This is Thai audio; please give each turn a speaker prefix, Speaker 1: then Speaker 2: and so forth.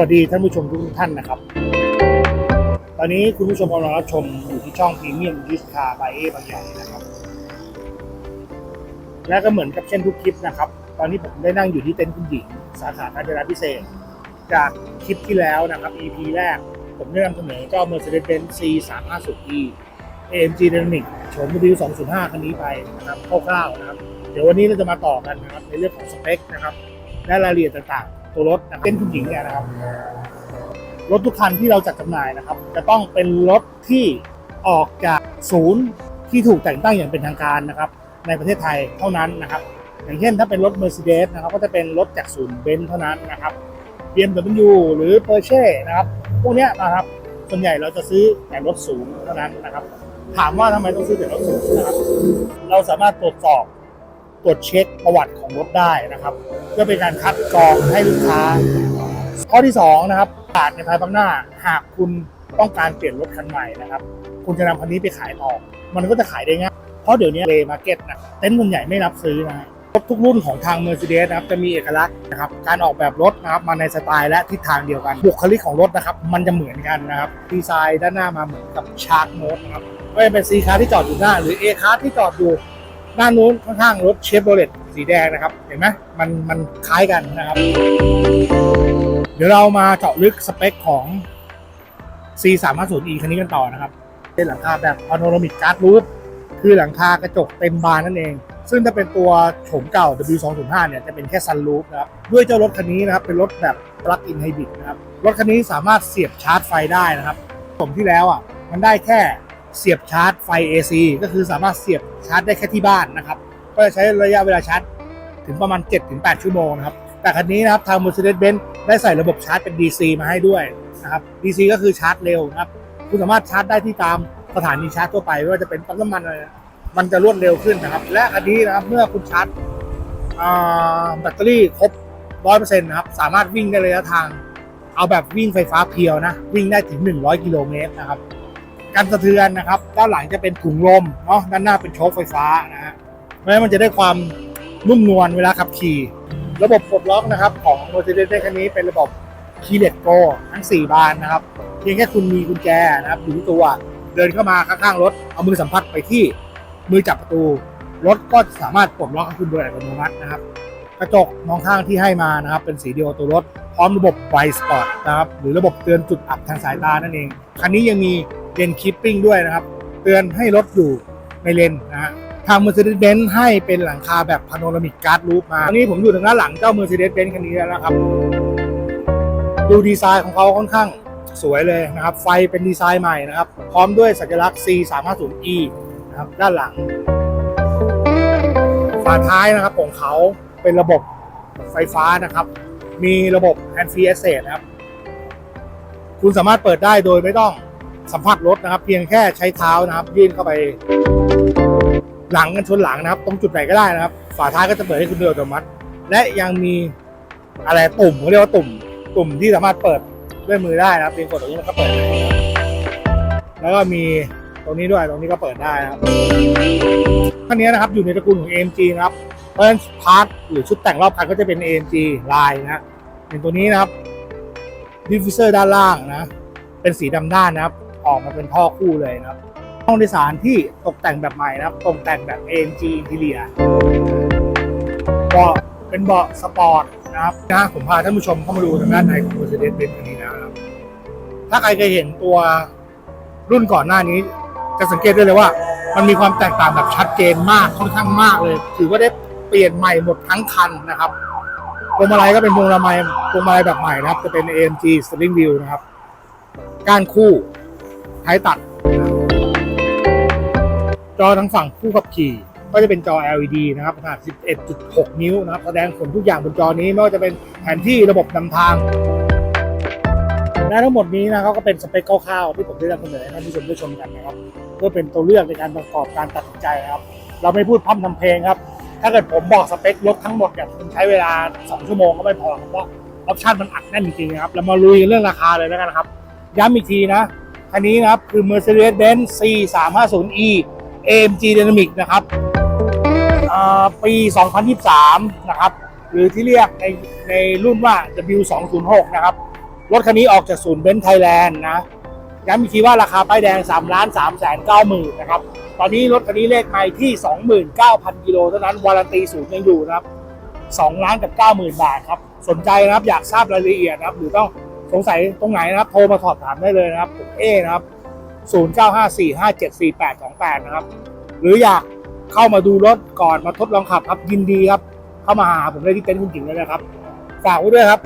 Speaker 1: วัสดีท่านผู้ชมทุกท่านนะครับ ตอนนี้คุณผู้ชมกำลังรับชมอยู่ที่ช่องพรีเมียมยูสคาบายเอบางใหญ่นะครับ และก็เหมือนกับเช่นทุกคลิปนะครับ ตอนนี้ผมได้นั่งอยู่ที่เต็นท์คุณหญิง สาขาการจนาพิเศษ จากคลิปที่แล้วนะครับ EP แรก ผมได้นำเสนอเจ้า Mercedes-Benz C 3 5 0 E AMG Dynamic โฉม W 205 คันนี้ไปนะครับคร่าวๆนะครับ เดี๋ยววันนี้เราจะมาต่อกันนะครับในเรื่องของสเปคนะครับและรายละเอียดต่างๆ ตัวรถนะครับเป็นคุณหญิงเนี่ยนะครับ รถทุกคันที่เราจัดจำหน่ายนะครับ จะต้องเป็นรถที่ออกจากศูนย์ที่ถูกแต่งตั้งอย่างเป็นทางการนะครับ ในประเทศไทยเท่านั้นนะครับ อย่างเช่นถ้าเป็นรถ Mercedes นะครับ ก็จะเป็นรถจากศูนย์เบนซ์เท่านั้นนะครับ BMW หรือ Porsche นะครับพวกนี้นะครับส่วนใหญ่เราจะซื้อแต่รถสูงเท่านั้นนะครับ ถามว่าทำไมต้องซื้อแต่รถสูงนะครับ เราสามารถตรวจสอบ ตรวจเช็คประวัติของรถได้นะครับ เพื่อเป็นการคัดกรองให้ลูกค้า ข้อที่2นะครับตลาดในภายภาคหน้าหากคุณต้องการเปลี่ยนรถคันใหม่นะครับ คุณจะนำคันนี้ไปขายต่อมันก็จะขายได้ง่ายเพราะเดี๋ยวนี้เลมาร์เก็ตนะเต็นท์ส่วนใหญ่ไม่รับซื้อนะรถทุกรุ่นของทาง Mercedes นะครับจะมีเอกลักษณ์นะครับการออกแบบรถนะครับมาในสไตล์และทิศทางเดียวกัน บุคลิกของรถนะครับมันจะเหมือนกันนะครับดีไซน์ด้านหน้ามาเหมือนกับชาร์กโนดนะครับไม่ว่าจะเป็นซีคาร์ที่จอดอยู่หน้า หรือเอคาร์ที่จอดอยู่ ด้านนู้นข้างๆรถเชฟโรเลตสีแดงนะครับ เห็นไหมมันมันคล้ายกันนะครับ เดี๋ยวเรามาเจาะลึกสเปคของ C 3 5 0 E คันนี้กันต่อนะครับ เป็นหลังคาแบบพาโนรามิกการ์ดรูฟคือหลังคากระจกเต็มบานนั่นเอง ซึ่งถ้าเป็นตัวโฉมเก่า W 2 0 5 เนี่ยจะเป็นแค่ซันรูฟนะครับ ด้วยเจ้ารถคันนี้นะครับ เป็นรถแบบ plug-in hybrid นะครับ รถคันนี้สามารถเสียบชาร์จไฟได้นะครับผมที่แล้วอะมันได้แค่ เสียบชาร์จไฟ AC ก็คือสามารถเสียบชาร์จได้แค่ที่บ้านนะครับ ก็จะใช้ระยะเวลาชาร์จถึงประมาณ 7-8 ชั่วโมงนะครับ แต่คันนี้นะครับทาง Mercedes-Benz ได้ใส่ระบบชาร์จเป็น DC มาให้ด้วยนะครับ DC ก็คือชาร์จเร็วนะครับ คุณสามารถชาร์จได้ที่ตามสถานีชาร์จทั่วไปไม่ว่าจะเป็นปั๊มน้ำมันอะไรมันจะรวดเร็วขึ้นนะครับ และอันนี้นะครับเมื่อคุณชาร์จแบตเตอรี่ครบ 100%นะครับสามารถวิ่งได้ระยะทาง เอาแบบวิ่งไฟฟ้าเพียวนะ วิ่งได้ถึง 100 กิโลเมตรนะครับ การสะเทือนนะครับ ด้านหลังจะเป็นถุงลมเนาะด้านหน้าเป็นโชคไฟฟ้านะฮะเพราะฉะนั้นมันจะได้ความนุ่มนวลเวลาขับขี่ ระบบปลดล็อกนะครับของ Mercedes คันนี้เป็นระบบ Keyless Go ทั้ง 4 บานนะครับ เพียงแค่คุณมีกุญแจนะครับอยู่ที่ตัวเดินเข้ามาข้างๆรถเอามือสัมผัสไปที่มือจับประตู รถก็สามารถปลดล็อกให้คุณโดยอัตโนมัตินะครับ กระจกมองข้างที่ให้มานะครับ เป็นสีเดียวตัวรถ พร้อมระบบไวสปอร์ตนะครับหรือระบบเตือนจุดอับทางสายตานั่นเองคันนี้ยังมี เลนคิปปิ้งด้วยนะครับ เตือนให้รถอยู่ในเลนนะฮะทาง Mercedes-Benz ให้เป็นหลังคาแบบพาโนรามิกการ์ดรูปมาตอนนี้ผมอยู่ทางด้านหลังเจ้า Mercedes-Benz คันนี้แล้วนะครับ ดูดีไซน์ของเขาค่อนข้างสวยเลยนะครับ ไฟเป็นดีไซน์ใหม่นะครับ พร้อมด้วยสัญลักษณ์ C 3 5 0 E นะครับด้านหลัง ฝาท้ายนะครับของเขาเป็นระบบไฟฟ้านะครับ มีระบบ Hand Free Access นะครับ คุณสามารถเปิดได้โดยไม่ต้อง สัมผัสรถนะครับ เพียงแค่ใช้เท้านะครับยื่นเข้าไป หลังกันชนหลังนะครับ ตรงจุดไหนก็ได้นะครับ ฝาท้ายก็จะเปิดให้คุณโดยอัตโนมัติ และยังมีอะไรตุ่มเขาเรียกว่าตุ่มตุ่มที่สามารถเปิดด้วยมือได้นะครับเพียงกดตรงนี้มันก็เปิดได้แล้วก็มีตรงนี้ด้วยตรงนี้ก็เปิดได้นะครับคันนี้นะครับอยู่ในตระกูลของ AMG นะครับเพราะฉะนั้นพาร์ทหรือชุดแต่งรอบคันก็จะเป็น AMG ลายนะฮะอย่างตัวนี้นะครับดิฟฟิวเซอร์ด้านล่างนะ เป็นสีดำด้านนะครับ ออกมาเป็นท่อคู่เลยนะครับห้องโดยสารที่ตกแต่งแบบใหม่นะครับ ตกแต่งแบบ AMG Interior เบาะเป็นเบาะสปอร์ตนะครับนะผมพาท่านผู้ชมเข้ามาดูทางด้านในของ Mercedes-Benz คันนี้แล้วนะครับ ถ้าใครเคยเห็นตัวรุ่นก่อนหน้านี้ จะสังเกตได้เลยว่า มันมีความแตกต่างแบบชัดเจนมากค่อนข้างมากเลย ถือว่าได้เปลี่ยนใหม่หมดทั้งคันนะครับพวงมาลัยก็เป็นพวงมาลัยพวงมาลัยแบบใหม่นะครับ จะเป็น AMG Steering Wheel นะครับ ก้านคู่ ท้ายตัด จอทั้งฝั่งผู้ขับขี่ ก็จะเป็นจอ LED นะครับขนาด 11.6 นิ้วนะครับ แสดงผลทุกอย่างบนจอนี้ไม่ว่าจะเป็นแผนที่ระบบนำทาง และทั้งหมดนี้นะครับก็เป็นสเปคคร่าวๆที่ผมได้นำเสนอให้ท่านผู้ชมได้ชมกันนะครับ เพื่อเป็นตัวเลือกในการประกอบการตัดสินใจนะครับ เราไม่พูดพร่ำทำเพลงครับ ถ้าเกิดผมบอกสเปครถทั้งหมดเนี่ยมันใช้เวลา 2 ชั่วโมงก็ไม่พอครับเพราะออปชันมันอัดแน่นจริงๆนะครับ เรามาลุยเรื่องราคาเลยแล้วกันนะครับ ย้ำอีกทีนะ คันนี้นะครับ คือ Mercedes-Benz C 3 5 0 E AMG Dynamic นะครับปี 2023 นะครับ หรือที่เรียกในในรุ่นว่า W 2 0 6 นะครับ รถคันนี้ออกจากศูนย์เบนซ์ไทยแลนด์นะย้ำอีกทีว่าราคาป้ายแดง 3 ล้าน3แสน9หมื่นนะครับ ตอนนี้รถคันนี้เลขไมล์ที่ 29,000 กิโลเท่านั้น วารันตีศูนย์ยังอยู่นะครับ 2 ล้านกับ 90,000 บาทครับ สนใจนะครับ อยากทราบรายละเอียดนะครับ หรือต้อง สงสัยตรงไหนนะครับ โทรมาสอบถามได้เลยนะครับผมเอนะครับ 0954574828 นะครับ หรืออยากเข้ามาดูรถก่อนมาทดลองขับครับยินดีครับ เข้ามาหาผมได้ที่เต็นท์คุณหญิงเลยนะครับ ฝากไว้ด้วยครับ